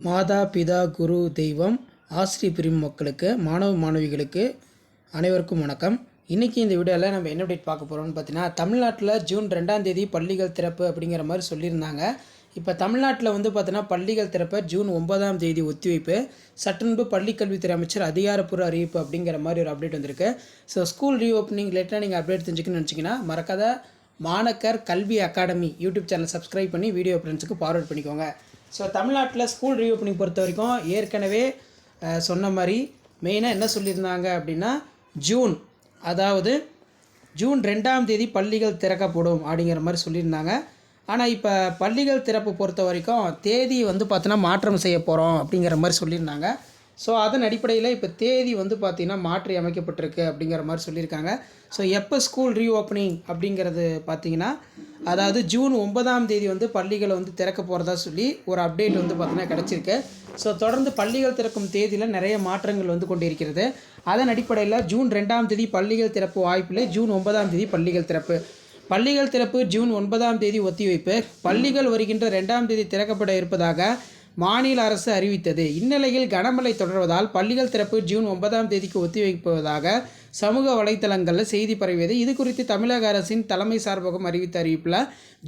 மாதா பிதா குரு தெய்வம் ஆசிரிய பிரிவு மக்களுக்கு மாணவ மாணவிகளுக்கு அனைவருக்கும் வணக்கம். இன்றைக்கி இந்த வீடியோவில் நம்ம என்ன அப்டேட் பார்க்க போகிறோம்னு பார்த்தீங்கன்னா தமிழ்நாட்டில் ஜூன் ரெண்டாம் தேதி பள்ளிகள் திறப்பு அப்படிங்கிற மாதிரி சொல்லியிருந்தாங்க. இப்போ தமிழ்நாட்டில் வந்து பார்த்தீங்கன்னா பள்ளிகள் திறப்ப ஜூன் ஒன்பதாம் தேதி ஒத்திவைப்பு சட்டன்பு பள்ளிக்கல்வித்துறை அமைச்சர் அதிகாரப்பூர்வ அறிவிப்பு அப்படிங்கிற மாதிரி ஒரு அப்டேட் வந்திருக்கு. ஸோ ஸ்கூல் ரீஓப்பனிங் லேட்டாக நீங்கள் அப்டேட் தெரிஞ்சுக்கணும்னு நினச்சிங்கன்னா மறக்காத Manakkar Kalvi academy YouTube channel subscribe பண்ணி வீடியோ ஃப்ரெண்ட்ஸுக்கு ஃபார்வர்ட் பண்ணிக்கோங்க. ஸோ தமிழ்நாட்டில் ஸ்கூல் ரீஓப்பனிங் பொறுத்த வரைக்கும் ஏற்கனவே சொன்ன மாதிரி மெயினாக என்ன சொல்லியிருந்தாங்க அப்படின்னா ஜூன் அதாவது ஜூன் ரெண்டாம் தேதி பள்ளிகள் திறக்கப்படும் அப்படிங்கிற மாதிரி சொல்லியிருந்தாங்க. ஆனால் இப்போ பள்ளிகள் திறப்பு பொறுத்த வரைக்கும் தேதி வந்து பார்த்தோன்னா மாற்றம் செய்ய போகிறோம் அப்படிங்கிற மாதிரி சொல்லியிருந்தாங்க. ஸோ அதன் அடிப்படையில் இப்போ தேதி வந்து பார்த்திங்கன்னா மாற்றி அமைக்கப்பட்டிருக்கு அப்படிங்கிற மாதிரி சொல்லியிருக்காங்க. ஸோ எப்போ ஸ்கூல் ரீஓப்பனிங் அப்படிங்கிறது பார்த்தீங்கன்னா அதாவது ஜூன் ஒன்பதாம் தேதி வந்து பள்ளிகளை வந்து திறக்க போகிறதா சொல்லி ஒரு அப்டேட் வந்து பார்த்திங்கன்னா கிடச்சிருக்கு. ஸோ தொடர்ந்து பள்ளிகள் திறக்கும் தேதியில் நிறைய மாற்றங்கள் வந்து கொண்டிருக்கிறது. அதன் அடிப்படையில் ஜூன் ரெண்டாம் தேதி பள்ளிகள் திறப்பு வாய்ப்பில்லை. ஜூன் ஒன்பதாம் தேதி பள்ளிகள் திறப்பு. பள்ளிகள் திறப்பு ஜூன் ஒன்பதாம் தேதி ஒத்திவைப்பு. பள்ளிகள் வருகின்ற ரெண்டாம் தேதி திறக்கப்பட இருப்பதாக மாநில அரசு அறிவித்தது. இந்நிலையில் கனமழை தொடர்வதால் பள்ளிகள் திறப்பு ஜூன் ஒன்பதாம் தேதிக்கு ஒத்திவைப்பதாக சமூக வலைத்தளங்களில் செய்தி பரவியது. இது குறித்து தமிழக அரசின் தலைமை சார்பகம் அறிவித்த அறிவிப்பில்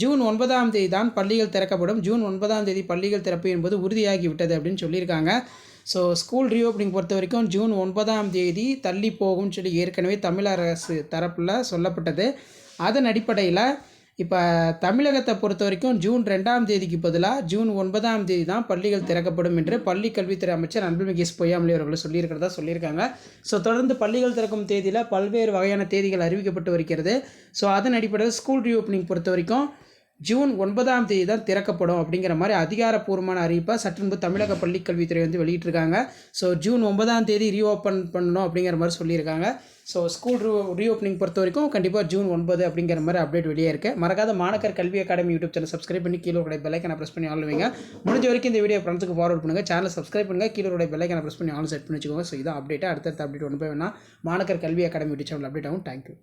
ஜூன் ஒன்பதாம் தேதி தான் பள்ளிகள் திறக்கப்படும். ஜூன் ஒன்பதாம் தேதி பள்ளிகள் திறப்பு என்பது உறுதியாகிவிட்டது அப்படின்னு சொல்லியிருக்காங்க. ஸோ ஸ்கூல் ரீஓப்பனிங் பொறுத்த வரைக்கும் ஜூன் ஒன்பதாம் தேதி தள்ளி போகும்னு சொல்லி ஏற்கனவே தமிழக அரசு தரப்பில் சொல்லப்பட்டது. அதன் அடிப்படையில் இப்போ தமிழகத்தை பொறுத்த வரைக்கும் ஜூன் ரெண்டாம் தேதிக்கு பதிலாக ஜூன் ஒன்பதாம் தேதி தான் பள்ளிகள் திறக்கப்படும் என்று பள்ளி கல்வித்துறை அமைச்சர் அன்புமிகு எஸ் பொய்யாமலி அவர்கள் சொல்லியிருக்கிறதா சொல்லியிருக்காங்க. ஸோ தொடர்ந்து பள்ளிகள் திறக்கும் தேதியில் பல்வேறு வகையான தேதிகள் அறிவிக்கப்பட்டு வருகிறது. ஸோ அதன் அடிப்படையில் ஸ்கூல் ரீஓப்பனிங் பொறுத்த வரைக்கும் ஜூன் ஒன்பதாம் தேதி தான் திறக்கப்படும் அப்படிங்கிற மாதிரி அதிகாரப்பூர்வமான அறிவிப்பை சற்றுன்பு தமிழக பள்ளிக் கல்வித்துறை வந்து வெளியிட்டிருக்காங்க. ஸோ ஜூன் ஒன்பதாம் தேதி ரீஓப்பன் பண்ணணும் அப்படிங்கிற மாதிரி சொல்லியிருக்காங்க. ஸோ ஸ்கூல் ரீ ரீஓப்பனிங் பொறுத்த வரைக்கும் கண்டிப்பாக ஜூன் ஒன்பது அப்படிங்கிற மாதிரி அப்டேட் வெளியே இருக்குது மறக்காத மாணக்கர் கல்வி அகாடமி யூடியூப் சேனல் சப்ஸ்கிரைப் பண்ணி கீழே உடைய பெல்லைக்கனை ப்ரெஸ் பண்ணி ஆளுவீங்க முடிஞ்ச வரைக்கும் இந்த வீடியோ ஃப்ரெண்ட்ஸுக்கு ஃபார்வர்ட் பண்ணுங்கள் சேனல் சப்ஸ்கிரைப் பண்ணுங்கள் கீழே உடைய பெல்லைக்கனை ப்ரெஸ் பண்ணி ஆல் செட் பண்ணி வச்சுக்கோங்க. ஸோ இதான் அப்டேட் அடுத்தடுத்த அப்டேட் ஒன்று போய் வேணா Manakkar Kalvi academy YouTube channel update ஆகும். Thank you